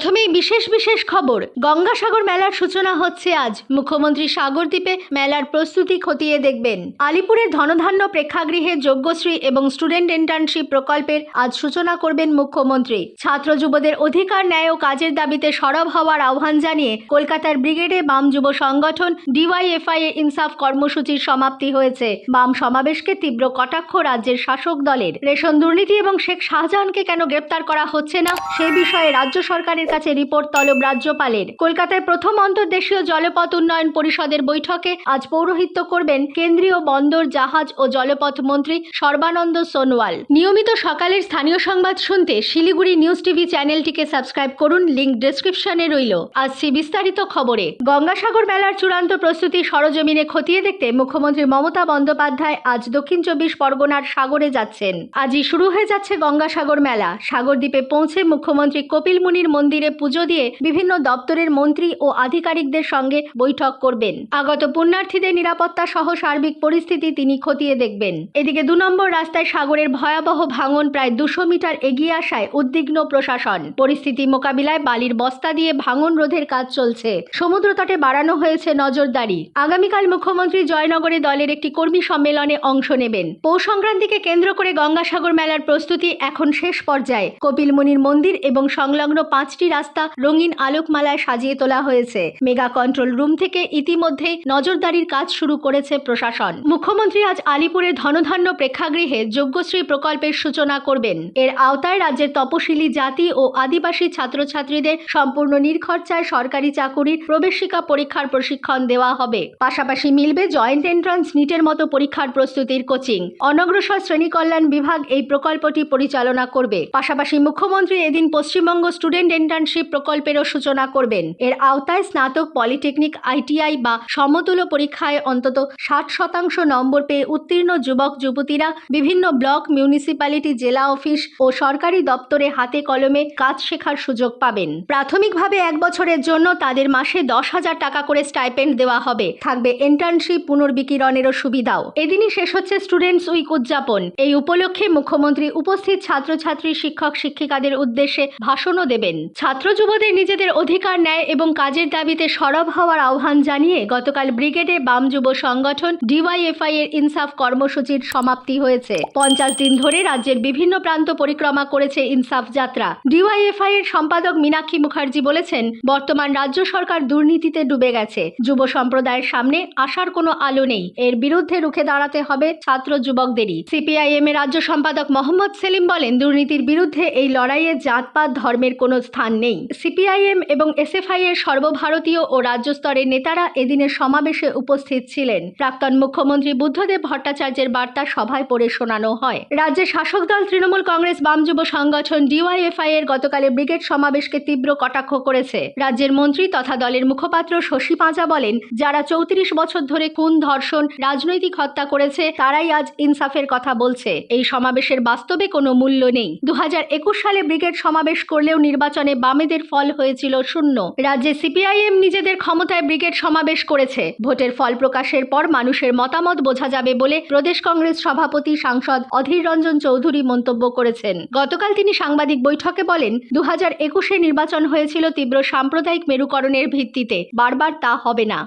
প্রথমেই বিশেষ বিশেষ খবর, গঙ্গাসাগর মেলার সূচনা হচ্ছে আজ। মুখ্যমন্ত্রী সাগরদ্বীপে মেলার প্রস্তুতি খতিয়ে দেখবেন। আলিপুরের ধনধান্য প্রেক্ষাগৃহে যোগ্যশ্রী এবং স্টুডেন্ট ইন্টার্নশিপ প্রকল্পের আজ সূচনা করবেন মুখ্যমন্ত্রী। ছাত্র যুবদের অধিকার ন্যায় ও কাজের দাবিতে সরব হওয়ার আহ্বান জানিয়ে কলকাতার ব্রিগেডে বাম যুব সংগঠন ডিওয়াইএফআই এ ইনসাফ কর্মসূচির সমাপ্তি হয়েছে। বাম সমাবেশকে তীব্র কটাক্ষ রাজ্যের শাসক দলের। রেশন দুর্নীতি এবং শেখ শাহজাহানকে কেন গ্রেপ্তার করা হচ্ছে না, সে বিষয়ে রাজ্য সরকারের কাছে রিপোর্ট তলব রাজ্যপালের। কলকাতায় প্রথম অন্তর্দেশীয় জলপথ উন্নয়ন পরিষদের বৈঠকে আজ পৌরোহিত্য করবেন কেন্দ্রীয় বন্দর, জাহাজ ও জলপথ মন্ত্রী সর্বানন্দ সোনোয়াল। নিয়মিত সকালের স্থানীয় সংবাদ শুনতে শিলিগুড়ি নিউজ টিভি চ্যানেলটিকে সাবস্ক্রাইব করুন, লিংক ডেসক্রিপশনে রইল। আসছি বিস্তারিত খবরে। গঙ্গাসাগর মেলার চূড়ান্ত প্রস্তুতি সরজমিনে খতিয়ে দেখতে মুখ্যমন্ত্রী মমতা বন্দ্যোপাধ্যায় আজ দক্ষিণ চব্বিশ পরগনার সাগরে যাচ্ছেন। আজই শুরু হয়ে যাচ্ছে গঙ্গাসাগর মেলা। সাগরদ্বীপে পৌঁছে মুখ্যমন্ত্রী কপিল মুনির মন্দিরে পুজো দিয়ে বিভিন্ন দপ্তরের মন্ত্রী ও আধিকারিকদের সঙ্গে বৈঠক করবেন। আগত পুণ্যার্থীদের নিরাপত্তা সহ সার্বিক পরিস্থিতি তিনি খতিয়ে দেখবেন। এদিকে দু নম্বর রাস্তায় সাগরের ভয়াবহ ভাঙন প্রায় দুশো মিটার এগিয়ে আসায় উদ্বিগ্ন প্রশাসন। পরিস্থিতি মোকাবিলায় বালির বস্তা দিয়ে ভাঙন রোধের কাজ চলছে। সমুদ্র তটে বাড়ানো হয়েছে নজরদারি। আগামীকাল মুখ্যমন্ত্রী জয়নগরে দলের একটি কর্মী সম্মেলনে অংশ নেবেন। পৌষ সংক্রান্তিকে কেন্দ্র করে গঙ্গাসাগর মেলার প্রস্তুতি এখন শেষ পর্যায়ে। কপিল মুনির মন্দির এবং সংলগ্ন পাঁচটি রাস্তা রঙিন আলোকমালায় সাজিয়ে তোলা হয়েছে। মেগা কন্ট্রোল রুম থেকে ইতিমধ্যেই নজরদারির কাজ শুরু করেছে প্রশাসন। মুখ্যমন্ত্রী আজ আলিপুরের ধনধান্য প্রেক্ষাগৃহে যোগ্যশ্রী প্রকল্পের সূচনা করবেন। এর আওতায় রাজ্যের তপশিলি জাতি ও আদিবাসী ছাত্রছাত্রীদের সম্পূর্ণ নির্খরচায় সরকারি চাকুরির প্রবেশিকা পরীক্ষার প্রশিক্ষণ দেওয়া হবে। পাশাপাশি মিলবে জয়েন্ট এন্ট্রান্স, নিটের মতো পরীক্ষার প্রস্তুতির কোচিং। অনগ্রসর শ্রেণি কল্যাণ বিভাগ এই প্রকল্পটি পরিচালনা করবে। পাশাপাশি মুখ্যমন্ত্রী এদিন পশ্চিমবঙ্গ স্টুডেন্ট ইন্টার্নশিপ প্রকল্পেরও সূচনা করবেন। এর আওতায় স্নাতক পলিটেকনিক, আইটিআই বা সমতুল্য পরীক্ষায় অন্তত ষাট শতাংশ নম্বর পেয়ে উত্তীর্ণ যুবক, যুবতীরা বিভিন্ন ব্লক, মিউনিসিপ্যালিটি, জেলা অফিস ও সরকারি দপ্তরে হাতে কলমে কাজ শেখার সুযোগ পাবেন। প্রাথমিকভাবে এক বছরের জন্য তাদের মাসে দশ হাজার টাকা করে স্টাইপেন্ড দেওয়া হবে। থাকবে ইন্টার্নশিপ পুনর্বিকিরণেরও সুবিধাও। এদিনই শেষ হচ্ছে স্টুডেন্টস উইক উদযাপন। এই উপলক্ষে মুখ্যমন্ত্রী, উপস্থিত ছাত্রছাত্রী, শিক্ষক, শিক্ষিকাদের উদ্দেশ্যে ভাষণও দেবেন। ছাত্র যুবদের নিজেদের অধিকার ন্যায় এবং কাজের দাবিতে সরব হওয়ার আহ্বান জানিয়ে গতকাল ব্রিগেডে বাম যুব সংগঠন ডিওয়াইএফআই এর ইনসাফ কর্মসূচির সমাপ্তি হয়েছে। পঞ্চাশ দিন ধরে রাজ্যের বিভিন্ন প্রান্ত পরিক্রমা করেছে ইনসাফ যাত্রা। ডিওয়াইএফআই এর সম্পাদক মীনাক্ষী মুখার্জি বলেছেন, বর্তমান রাজ্য সরকার দুর্নীতিতে ডুবে গেছে। যুব সম্প্রদায়ের সামনে আসার কোনো আলো নেই। এর বিরুদ্ধে রুখে দাঁড়াতে হবে ছাত্র যুবকদেরই। সিপিআইএম এর রাজ্য সম্পাদক মোহাম্মদ সেলিম বলেন, দুর্নীতির বিরুদ্ধে এই লড়াইয়ে জাতপাত ধর্মের কোনো স্থান নেই। সিপিআইএম এবং এসএফআই এর সর্বভারতীয় ও রাজ্য স্তরের নেতারা এদিনের সমাবেশে উপস্থিত ছিলেন। প্রাক্তন মুখ্যমন্ত্রী বুদ্ধদেব ভট্টাচার্যের বার্তা সভায় পড়ে শোনানো হয়। রাজ্যের শাসক দল তৃণমূল কংগ্রেস বাম যুব সংগঠন ডিওয়াইএফআই এর গতকালে ব্রিগেড সমাবেশকে তীব্র কটাক্ষ করেছে। রাজ্যের মন্ত্রী তথা দলের মুখপাত্র শশী পাঁজা বলেন, যারা চৌত্রিশ বছর ধরে খুন, ধর্ষণ, রাজনৈতিক হত্যা করেছে, তারাই আজ ইনসাফের কথা বলছে। এই সমাবেশের বাস্তবে কোনো মূল্য নেই। দু হাজার একুশ সালে ব্রিগেড সমাবেশ করলেও নির্বাচনে বামেদের ফল হয়েছিল শূন্য। রাজ্যে সিপিআইএম নিজেদের ক্ষমতায় ব্রিগেড সমাবেশ করেছে। ভোটের ফল প্রকাশের পর মানুষের মতামত বোঝা যাবে বলে প্রদেশ কংগ্রেস সভাপতি সাংসদ অধীর রঞ্জন চৌধুরী মন্তব্য করেছেন। গতকাল তিনি সাংবাদিক বৈঠকে বলেন দু হাজার একুশে নির্বাচন হয়েছিল তীব্র সাম্প্রদায়িক মেরুকরণের ভিত্তিতে। বারবার তা হবে না।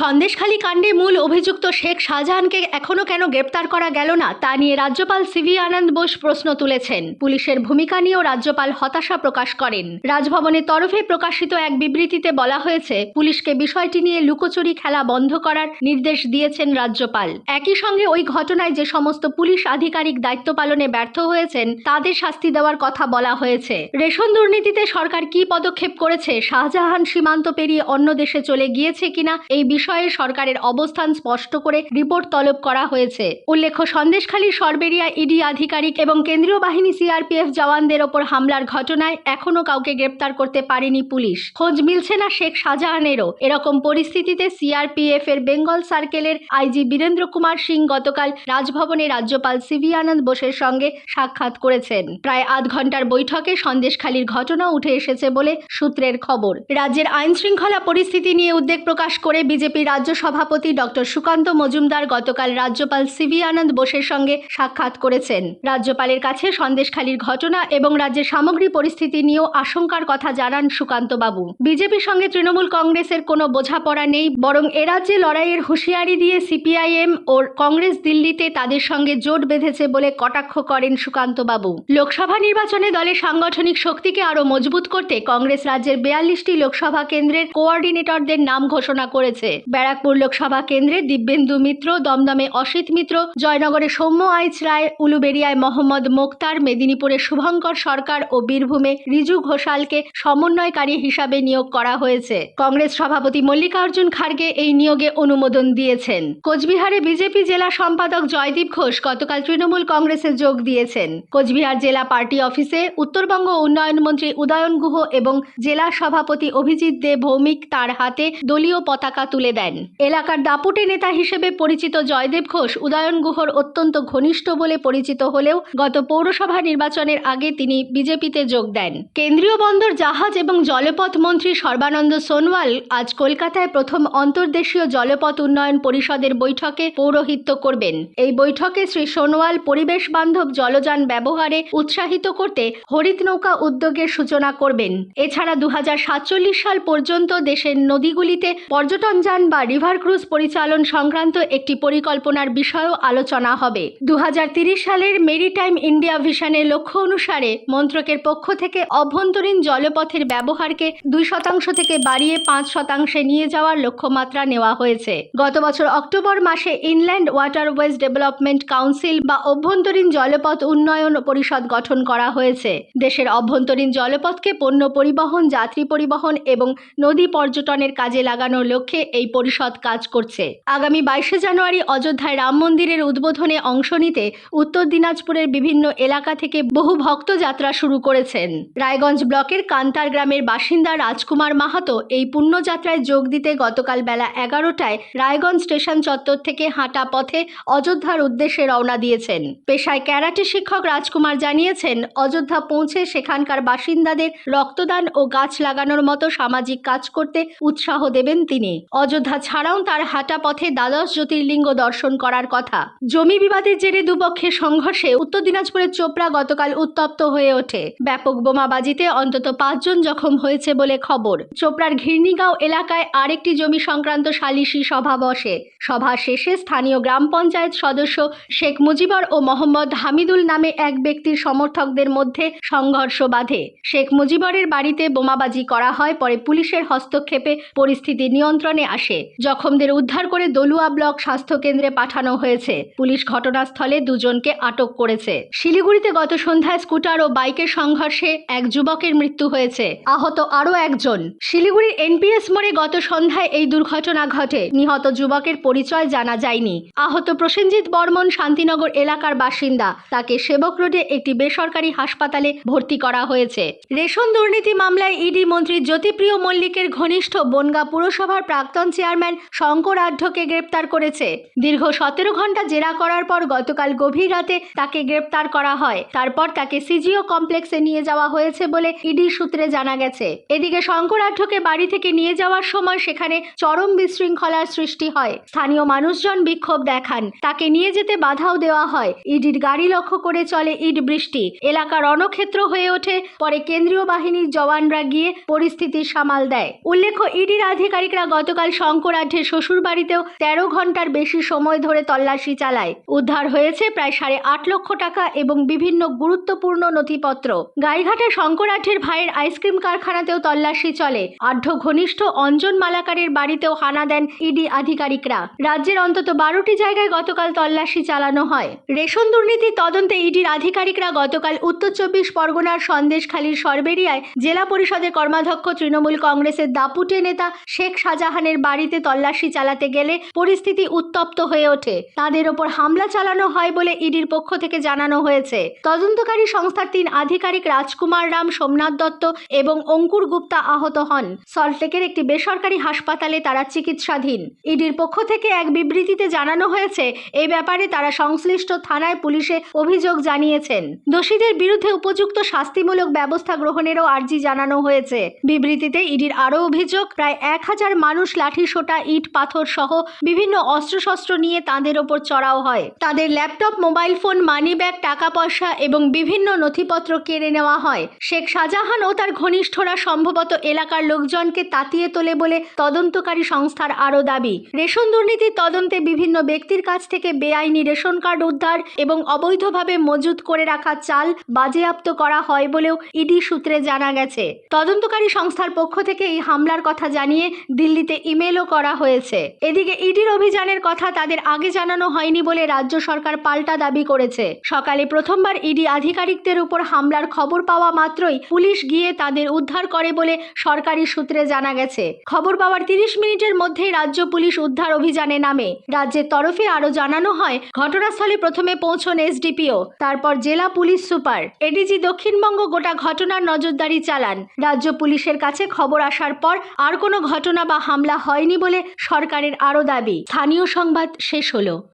সন্দেশখালী কাণ্ডে মূল অভিযুক্ত শেখ শাহজাহানকে এখনও কেন গ্রেপ্তার করা গেল না, তা নিয়ে রাজ্যপাল সিভি আনন্দ বোস প্রশ্ন তুলেছেন। পুলিশের ভূমিকা নিয়েও রাজ্যপাল হতাশা প্রকাশ করেন। রাজভবনের তরফে প্রকাশিত এক বিবৃতিতে বলা হয়েছে, পুলিশকে বিষয়টি নিয়ে লুকোচুরি খেলা বন্ধ করার নির্দেশ দিয়েছেন রাজ্যপাল। একই সঙ্গে ওই ঘটনায় যে সমস্ত পুলিশ আধিকারিক দায়িত্ব পালনে ব্যর্থ হয়েছেন, তাদের শাস্তি দেওয়ার কথা বলা হয়েছে। রেশন দুর্নীতিতে সরকার কি পদক্ষেপ করেছে, শাহজাহান সীমান্ত পেরিয়ে অন্য দেশে চলে গিয়েছে কিনা, এই বিষয়ে সরকারের অবস্থান স্পষ্ট করে রিপোর্ট তলব করা হয়েছে। উল্লেখ্য, সন্দেশখালী, সরবেরিয়া ইডি আধিকারিক এবং কেন্দ্রীয় বাহিনী সিআরপিএফ জওয়ানদের ওপর হামলার ঘটনায় এখনও কাউকে গ্রেপ্তার করতে পারেনি পুলিশ। খোঁজ মিলছে না শেখ শাহজাহানেরও। এরকম পরিস্থিতিতে সিআরপিএফ এর বেঙ্গল সার্কেলের আইজি বীরেন্দ্র কুমার সিং গতকাল রাজভবনে রাজ্যপাল সিভি আনন্দ বোসের সঙ্গে সাক্ষাৎ করেছেন। প্রায় আধ ঘণ্টার বৈঠকে সন্দেশখালীর ঘটনা উঠে এসেছে বলে সূত্রের খবর। রাজ্যের আইন শৃঙ্খলা পরিস্থিতি নিয়ে উদ্বেগ প্রকাশ করে বিজেপি রাজ্য সভাপতি ডক্টর সুকান্ত মজুমদার গতকাল রাজ্যপাল সিভি আনন্দ বোসের সঙ্গে সাক্ষাৎ করেছেন। রাজ্যপালের কাছে সন্দেশখালীর ঘটনা এবং রাজ্যের সামগ্রিক পরিস্থিতি নিয়েও আশঙ্কার কথা জানান সুকান্ত বাবু বিজেপির সঙ্গে তৃণমূল কংগ্রেসের কোনো বোঝাপড়া নেই, বরং এরাজ্যে লড়াইয়ের হুঁশিয়ারি দিয়ে সিপিআইএম ও কংগ্রেস দিল্লিতে তাদের সঙ্গে জোট বেঁধেছে বলে কটাক্ষ করেন সুকান্ত বাবু লোকসভা নির্বাচনে দলের সাংগঠনিক শক্তিকে আরও মজবুত করতে কংগ্রেস রাজ্যের বেয়াল্লিশটি লোকসভা কেন্দ্রের কোঅর্ডিনেটরদের নাম ঘোষণা করেছে। ব্যারাকপুর লোকসভা কেন্দ্রে দিব্যেন্দু মিত্র, দমদমে অসিত মিত্র, জয়নগরে সৌম্য আইচ রায় উলুবেড়িয়ায় মোহাম্মদ মোক্তার, মেদিনীপুরে শুভঙ্কর সরকার ও বীরভূমে রিজু ঘোষালকে সমন্বয়কারী হিসাবে নিয়োগ করা হয়েছে। কংগ্রেস সভাপতি মল্লিকার্জুন খার্গে এই নিয়োগে অনুমোদন দিয়েছেন। কোচবিহারে বিজেপি জেলা সম্পাদক জয়দীপ ঘোষ গতকাল তৃণমূল কংগ্রেসে যোগ দিয়েছেন। কোচবিহার জেলা পার্টি অফিসে উত্তরবঙ্গ উন্নয়ন মন্ত্রী উদয়ন গুহ এবং জেলা সভাপতি অভিজিৎ দে ভৌমিক তার হাতে দলীয় পতাকা তুলে দেন। এলাকার দাপুটে নেতা হিসেবে পরিচিত জয়দেব ঘোষ উদয়ন গুহর অত্যন্ত ঘনিষ্ঠ বলে পরিচিত হলেও গত পৌরসভা নির্বাচনের আগে তিনি বিজেপিতে যোগ দেন। কেন্দ্রীয় বন্দর জাহাজ এবং জলপথ মন্ত্রী সর্বানন্দ সোনোয়াল আজ কলকাতায় প্রথম অন্তর্দেশীয় জলপথ উন্নয়ন পরিষদের বৈঠকে পৌরোহিত্য করবেন। এই বৈঠকে শ্রী সোনোয়াল পরিবেশ বান্ধব জলযান ব্যবহারে উৎসাহিত করতে হরিত নৌকা উদ্যোগের সূচনা করবেন। এছাড়া দু হাজার সাতচল্লিশ সাল পর্যন্ত দেশের নদীগুলিতে পর্যটন যান বা রিভার ক্রুজ পরিচালন সংক্রান্ত একটি পরিকল্পনার বিষয়েও আলোচনা হবে। দু সালের মেরিটাইম ইন্ডিয়া ভিশনের লক্ষ্য অনুসারে মন্ত্রকের পক্ষ থেকে অভ্যন্তরীণ জলপথের ব্যবহারকে দুই শতাংশ থেকে বাড়িয়ে পাঁচ শতাংশে নিয়ে যাওয়ার লক্ষ্যমাত্রা নেওয়া হয়েছে। গত বছর অক্টোবর মাসে inland water waterways development council বা অভ্যন্তরীণ জলপথ উন্নয়ন পরিষদ গঠন করা হয়েছে। দেশের অভ্যন্তরীণ জলপথকে পণ্য পরিবহন, যাত্রী পরিবহন এবং নদী পর্যটনের কাজে লাগানোর লক্ষ্যে এই পরিষদ কাজ করছে। আগামী বাইশে জানুয়ারি অযোধ্যায় রাম মন্দিরের উদ্বোধনে অংশ নিতে উত্তর দিনাজপুরের বিভিন্ন এলাকা থেকে বহু ভক্ত যাত্রা শুরু করেছেন। রায়গঞ্জ ব্লকের কান্তার গ্রামের বাসিন্দা রাজকুমার মাহাতো এই পুণ্যযাত্রায় যোগ দিতে গতকাল বেলা এগারোটায় রায়গঞ্জ স্টেশন চত্বর থেকে হাঁটা পথে অযোধ্যার উদ্দেশ্যে রওনা দিয়েছেন। পেশায় ক্যারাটে শিক্ষক রাজকুমার জানিয়েছেন, অযোধ্যা পৌঁছে সেখানকার বাসিন্দাদের রক্তদান ও গাছ লাগানোর মতো সামাজিক কাজ করতে উৎসাহ দেবেন তিনি। অযোধ্যা ছাড়াও তার হাঁটা পথে দ্বাদশ জ্যোতির্লিঙ্গ দর্শন করার কথা। জমি বিবাদের জেরে দুপক্ষের সংঘর্ষে উত্তর দিনাজপুরের চোপড়া গতকাল উত্তপ্ত হয়ে ওঠে। ব্যাপক বোমাবাজিতে অন্তত পাঁচজন জখম হয়েছে বলে খবর। চোপড়ার ঘিরনিগাঁও এলাকায় আরেকটি জমি সংক্রান্ত সালিশি সভা বসে। সভা শেষে স্থানীয় গ্রাম পঞ্চায়েত সদস্য শেখ মুজিবর ও মোহাম্মদ হামিদুল নামে এক ব্যক্তির সমর্থকদের মধ্যে সংঘর্ষ বাধে। শেখ মুজিবরের বাড়িতে বোমাবাজি করা হয়, পরে পুলিশের হস্তক্ষেপে পরিস্থিতি নিয়ন্ত্রণে আসে। জখমদের উদ্ধার করে দলুয়া ব্লক স্বাস্থ্য কেন্দ্রে পাঠানো হয়েছে। পুলিশ ঘটনাস্থলে দুজনকে আটক করেছে। শিলিগুড়িতে গত সন্ধ্যায় স্কুটার ও বাইকের সংঘর্ষে এক যুবকের মৃত্যু হয়েছে। আহত আরও একজন। শিলিগুড়ির এনপিএস মোড়ে গত সন্ধ্যায় এই দুর্ঘটনা ঘটে। নিহত যুবকের পরিচয় জানা যায়নি। আহত প্রসেনজিৎ বর্মন শান্তিনগর এলাকার বাসিন্দা। তাকে সেবক রোডে একটি বেসরকারি হাসপাতালে ভর্তি করা হয়েছে। রেশন দুর্নীতি মামলায় ইডি মন্ত্রী জ্যোতিপ্রিয় মল্লিকের ঘনিষ্ঠ বনগা পুরসভার প্রাক্তন চেয়ারম্যান শঙ্কর আঢ্যকে গ্রেপ্তার করেছে। দীর্ঘ সতেরো ঘণ্টা জেরা করার পর গতকাল গভীর রাতে তাকে গ্রেপ্তার করা হয়। তারপর তাকে সিজিও কমপ্লেক্সে নিয়ে যাওয়া হয়েছে বলে ইডি সূত্রে জানা গেছে। এদিকে শঙ্কর আঢ্যকে বাড়ি থেকে নিয়ে যাওয়ার সময় সেখানে চরম বিশৃঙ্খলার সৃষ্টি হয়। স্থানীয় মানুষজন বিক্ষোভ দেখান। তাকে নিয়ে যেতে বাধাও দেওয়া হয়। ইডির গাড়ি লক্ষ্য করে চলে ইট বৃষ্টি। এলাকা রণক্ষেত্র হয়ে ওঠে, পরে কেন্দ্রীয় বাহিনীর জওয়ানরা গিয়ে পরিস্থিতি সামাল দেয়। উল্লেখ্য, ইডির আধিকারিকরা গতকাল শঙ্করাঢ্যের শ্বশুর বাড়িতেও তেরো ঘণ্টার বেশি সময় ধরে তল্লাশি চালায়। উদ্ধার হয়েছে প্রায় সাড়ে আট লক্ষ টাকা এবং বিভিন্ন গুরুত্বপূর্ণ নথিপত্র। গাইঘাটে শঙ্করাঢ্যের ভাইয়ের আইসক্রিম কারখানাতেও তল্লাশি চলে। আঢ্য ঘনিষ্ঠ অঞ্জন মালাকারের বাড়িতেও হানা দেন ইডি আধিকারিকরা। রাজ্যের অন্তত বারোটি জায়গায় গতকাল তল্লাশি চালানো হয়। রেশন দুর্নীতি তদন্তে ইডির আধিকারিকরা গতকাল উত্তর চব্বিশ পরগনার সন্দেশখালীর সরবেরিয়ায় জেলা পরিষদের কর্মাধ্যক্ষ তৃণমূল কংগ্রেসের দাপুটে নেতা শেখ শাহজাহানের বাড়িতে তল্লাশি চালাতে গেলে পরিস্থিতি উত্তপ্ত হয়ে ওঠে। তাদের ওপর হামলা চালানো হয় বলে ইডির পক্ষ থেকে জানানো হয়েছে। তদন্তকারী সংস্থার তিন আধিকারিক রাজকুমার রাম সোমনাথ দত্ত এবং অঙ্কুর গুপ্তা আহত হন। সল্টলেকের একটি বেসরকারি হাসপাতালে তারা চিকিৎসাধীন। ইডির পক্ষ থেকে এক বিবৃতিতে জানানো হয়েছে এই ব্যাপারে তারা সংশ্লিষ্ট থানায় পুলিশে অভিযোগ জানিয়েছেন। দোষীদের বিরুদ্ধে উপযুক্ত শাস্তিমূলক ব্যবস্থা গ্রহণেরও আর্জি জানানো হয়েছে। বিবৃতিতে ইডির আরও অভিযোগ, প্রায় এক হাজার মানুষ লাঠি সোটা, ইট পাথর সহ বিভিন্ন অস্ত্রশস্ত্র নিয়ে তাদের ওপর চড়াও হয়। তাদের laptop, mobile phone money bag টাকা পয়সা এবং বিভিন্ন নথিপত্র কেড়ে নেওয়া হয়। শেখ শাহজাহান ও তার ঘনিষ্ঠরা সম্ভবত এলাকার লোকজনকে তাতিয়ে তোলে বলে তদন্তকারী সংস্থার আরও দাবি। রেশন দুর্নীতির তদন্তে বিভিন্ন ব্যক্তির কাছ থেকে বেআইনি রেশন কার্ড উদ্ধার এবং অবৈধভাবে মজুত করে রাখা চাল বাজেয়াপ্ত করা হয় বলেও ইডি সূত্রে জানা গেছে। তদন্তকারী সংস্থার পক্ষ থেকে এই হামলার কথা জানিয়ে দিল্লিতে ইমেলও করা হয়েছে। এদিকে ইডির অভিযানের কথা তাদের আগে জানানো হয়নি বলে রাজ্য সরকার পাল্টা দাবি করেছে। সকালে প্রথমবার ইডি আধিকারিকদের উপর হামলার খবর পাওয়া মাত্রই পুলিশ গিয়ে তাদের উদ্ধার করে বলে সরকারি সূত্রে জানা গেছে। খবর পাওয়ার তিরিশ মিনিটের মধ্যে রাজ্য পুলিশ উদ্ধার অভিযানে নামে। রাজ্যের তরফে আরও জানানো হয়, ঘটনাস্থলে প্রথমে পৌঁছন এসডিপিও, তারপর জেলা পুলিশ সুপার। এডিজি দক্ষিণবঙ্গ গোটা ঘটনার নজরদারি চালান। রাজ্য পুলিশের কাছে খবর আসার পর আর কোনো ঘটনা বা হামলা হয়নি বলে সরকারের আরও দাবি। স্থানীয় সংবাদ শেষ হলো।